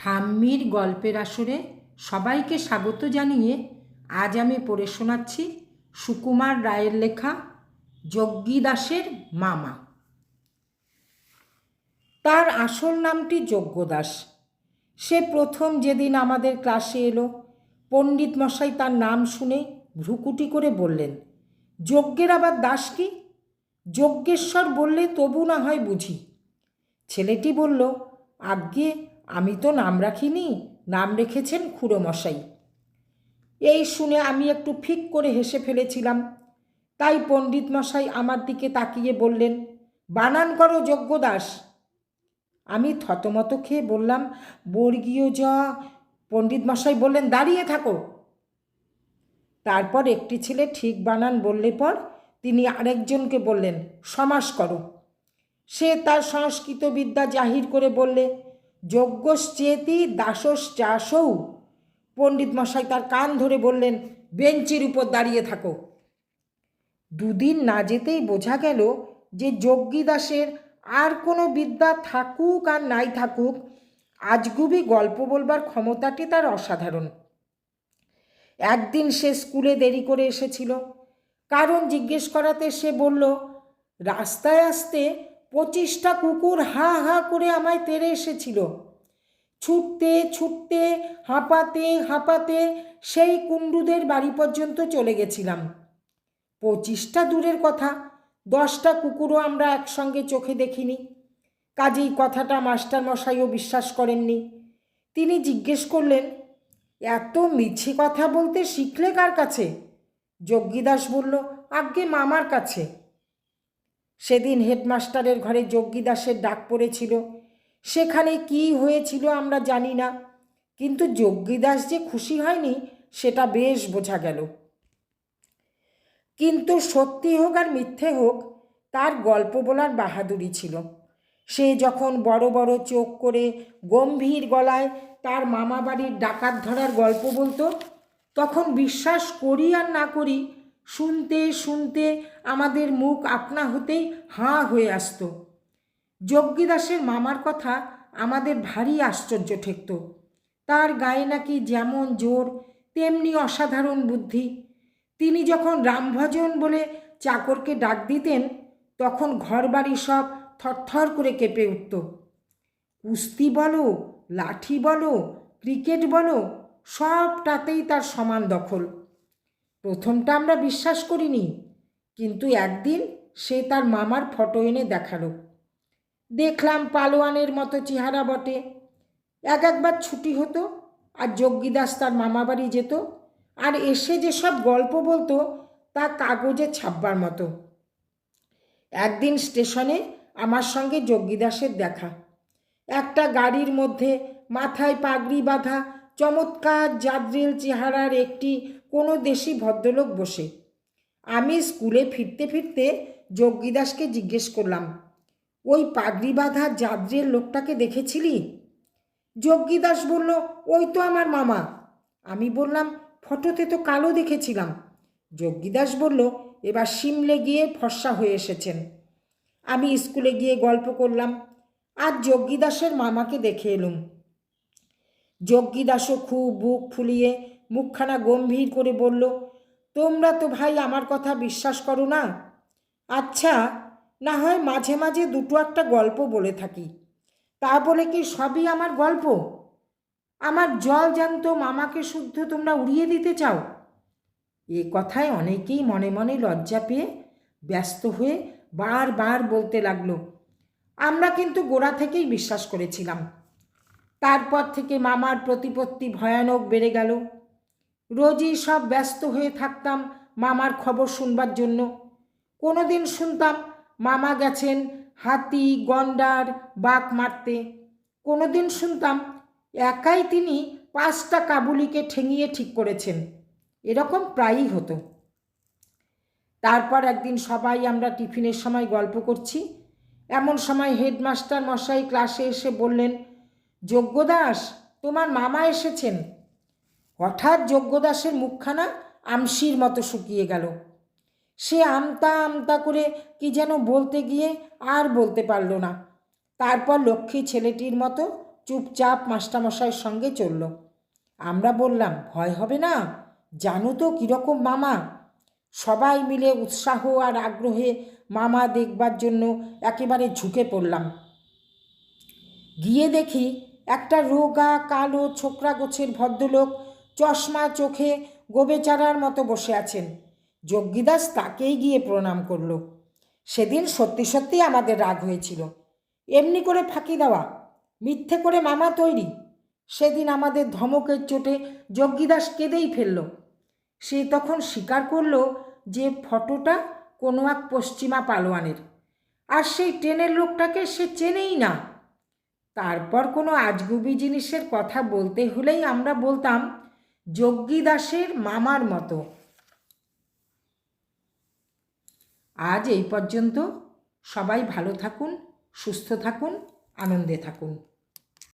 ঠাম্মির গল্পের আসরে সবাইকে স্বাগত জানিয়ে আজ আমি পড়ে শোনাচ্ছি সুকুমার রায়ের লেখা যজ্ঞী দাসের মামা। তার আসল নামটি যজ্ঞদাস। সে প্রথম যেদিন আমাদের ক্লাসে এলো, পণ্ডিত মশাই তার নাম শুনে ভ্রুকুটি করে বললেন, যজ্ঞের আবার দাস কি? যজ্ঞেশ্বর বললে তবু না হয় বুঝি। ছেলেটি বলল, আজ্ঞে আমি তো নাম রাখিনি, নাম রেখেছেন খুড়ো মশাই এই শুনে আমি একটু ফিক করে হেসে ফেলেছিলাম। তাই পণ্ডিত মশাই আমার দিকে তাকিয়ে বললেন, বানান করো যজ্ঞদাস। আমি থতমত খেয়ে বললাম, বর্গীয় জ পণ্ডিত মশাই বললেন, দাঁড়িয়ে থাকো। তারপর একটি ছেলে ঠিক বানান বললে পর তিনি আরেকজনকে বললেন, সমাস করো। সে তার সংস্কৃত বিদ্যা জাহির করে বললে যজ্ঞশ্চেতি দাসশ্চাসৌ। পণ্ডিত মশাই তার কান ধরে বললেন, বেঞ্চের উপর দাঁড়িয়ে থাকো। দুদিন না যেতেই বোঝা গেল যে যজ্ঞী দাসের আর কোনো বিদ্যা থাকুক আর নাই থাকুক, আজগুবি গল্প বলবার ক্ষমতাটি তার অসাধারণ। একদিন সে স্কুলে দেরি করে এসেছিল। কারণ জিজ্ঞেস করাতে সে বলল, রাস্তায় আসতে পঁচিশটা কুকুর হা হা করে আমায় তেড়ে এসেছিল। ছুটতে ছুটতে, হাঁপাতে হাঁপাতে সেই কুণ্ডুদের বাড়ি পর্যন্ত চলে গেছিলাম। পঁচিশটা দূরের কথা, দশটা কুকুরও আমরা একসঙ্গে চোখে দেখিনি। কাজেই কথাটা মাস্টার মশাইও বিশ্বাস করেননি। তিনি জিজ্ঞেস করলেন, এত মিছে কথা বলতে শিখলে কার কাছে? যজ্ঞীদাস বলল, আজ্ঞে মামার কাছে। সেদিন হেডমাস্টারের ঘরে যজ্ঞীদাসের ডাক পড়েছিল। সেখানে কি হয়েছিল আমরা জানি না, কিন্তু যজ্ঞীদাস যে খুশি হয়নি, সেটা বেশ বোঝা গেল। কিন্তু সত্যি হোক আর মিথ্যে হোক, তার গল্প বলার বাহাদুরি ছিল। সে যখন বড় বড় চোখ করে গম্ভীর গলায় তার মামাবাড়ির ডাকাত ধরার গল্প বলতো, তখন বিশ্বাস করি আর না করি শুনতে শুনতে আমাদের মুখ আপনা হতেই হাঁ হয়ে আসতো। যজ্ঞীদাসের মামার কথা আমাদের ভারী আশ্চর্য ঠেকত। তার গায়ে নাকি যেমন জোর, তেমনি অসাধারণ বুদ্ধি। তিনি যখন রামভজন বলে চাকরকে ডাক দিতেন, তখন ঘরবাড়ি সব থরথর করে কেঁপে উঠত। কুস্তি বলো, লাঠি বলো, ক্রিকেট বলো, সবটাতেই তার সমান দখল। প্রথমটা আমরা বিশ্বাস করিনি, কিন্তু একদিন সে তার মামার ফটো এনে দেখাল। দেখলাম পালোয়ানের মতো চেহারা বটে। এক একবার ছুটি হতো আর যজ্ঞীদাস তার মামা বাড়ি যেত আর এসে যেসব গল্প বলতো তা কাগজে ছাপবার মতো। একদিন স্টেশনে আমার সঙ্গে যজ্ঞীদাসের দেখা। একটা গাড়ির মধ্যে মাথায় পাগড়ি বাঁধা, চমৎকার জাদ্রেল চেহারার একটি কোনো দেশি ভদ্রলোক বসে। আমি স্কুলে ফিরতে ফিরতে যজ্ঞীদাসকে জিজ্ঞেস করলাম, ওই পাগড়ি বাঁধা জাদ্রের লোকটাকে দেখেছিলি? যজ্ঞীদাস বলল, ওই তো আমার মামা। আমি বললাম, ফটোতে তো কালো দেখেছিলাম। যজ্ঞীদাস বলল, এবার সিমলে গিয়ে ফর্সা হয়ে এসেছেন। আমি স্কুলে গিয়ে গল্প করলাম, আর যজ্ঞীদাসের মামাকে দেখে এলুম। যজ্ঞীদাসও খুব বুক ফুলিয়ে মুখখানা গম্ভীর করে বলল, তোমরা তো ভাই আমার কথা বিশ্বাস করো না? আচ্ছা না হয় মাঝে মাঝে দুটো একটা গল্প বলে থাকি। তা বলে কি সবই আমার গল্প? আমার জল জ্যান্ত মামাকে শুদ্ধ তোমরা উড়িয়ে দিতে চাও? এ কথায় অনেকেই মনে মনে লজ্জা পেয়ে ব্যস্ত হয়ে বারবার বলতে লাগল, আমরা কিন্তু গোড়া থেকেই বিশ্বাস করেছিলাম। তারপর থেকে মামার প্রতিপত্তি ভয়ানক বেড়ে গেল। রোজই সব ব্যস্ত হয়ে থাকতাম মামার খবর শুনবার জন্য। কোনো দিন শুনতাম মামা গেছেন হাতি, গন্ডার, বাঘ মারতে। কোনো দিন শুনতাম একাই তিনি পাঁচটা কাবুলিকে ঠেঙিয়ে ঠিক করেছেন। এরকম প্রায়ই হতো। তারপর একদিন সবাই আমরা টিফিনের সময় গল্প করছি। এমন সময় হেডমাস্টার মশাই ক্লাসে এসে বললেন যোগ্যদাস তোমার মামা এসেছেন। হঠাৎ যজ্ঞদাসের মুখখানা আমশির মতো শুকিয়ে গেল। সে আমতা আমতা করে কি যেন বলতে গিয়ে আর বলতে পারল না। তারপর লক্ষ্মী ছেলেটির মতো চুপচাপ মাস্টারমশাইয়ের সঙ্গে চলল। আমরা বললাম, ভয় হবে না? জানো তো কীরকম মামা? সবাই মিলে উৎসাহ আর আগ্রহে মামা দেখবার জন্য একেবারে ঝুঁকে পড়লাম। গিয়ে দেখি একটা রোগা, কালো, ছোকরা গোছের ভদ্রলোক চশমা, চোখে গোবেচারার মতো বসে আছেন। যজ্ঞিদাস তাকেই গিয়ে প্রণাম করল। সেদিন সত্যি সত্যি আমাদের রাগ হয়েছিল। এমনি করে ফাঁকি দেওয়া, মিথ্যে করে মামা তৈরি, সেদিন আমাদের ধমকের চোটে যজ্ঞিদাস কেঁদেই ফেলল। সে তখন স্বীকার করল যে ফটোটা কোনো এক পশ্চিমা পালোয়ানের, আর সেই ট্রেনের লোকটাকে সে চেনেই না। তারপর কোনো আজগুবি জিনিসের কথা বলতে হলেই আমরা বলতাম যজ্ঞী দাসের মামার মতো। আজ এই পর্যন্ত সবাই ভালো থাকুন সুস্থ থাকুন আনন্দে থাকুন।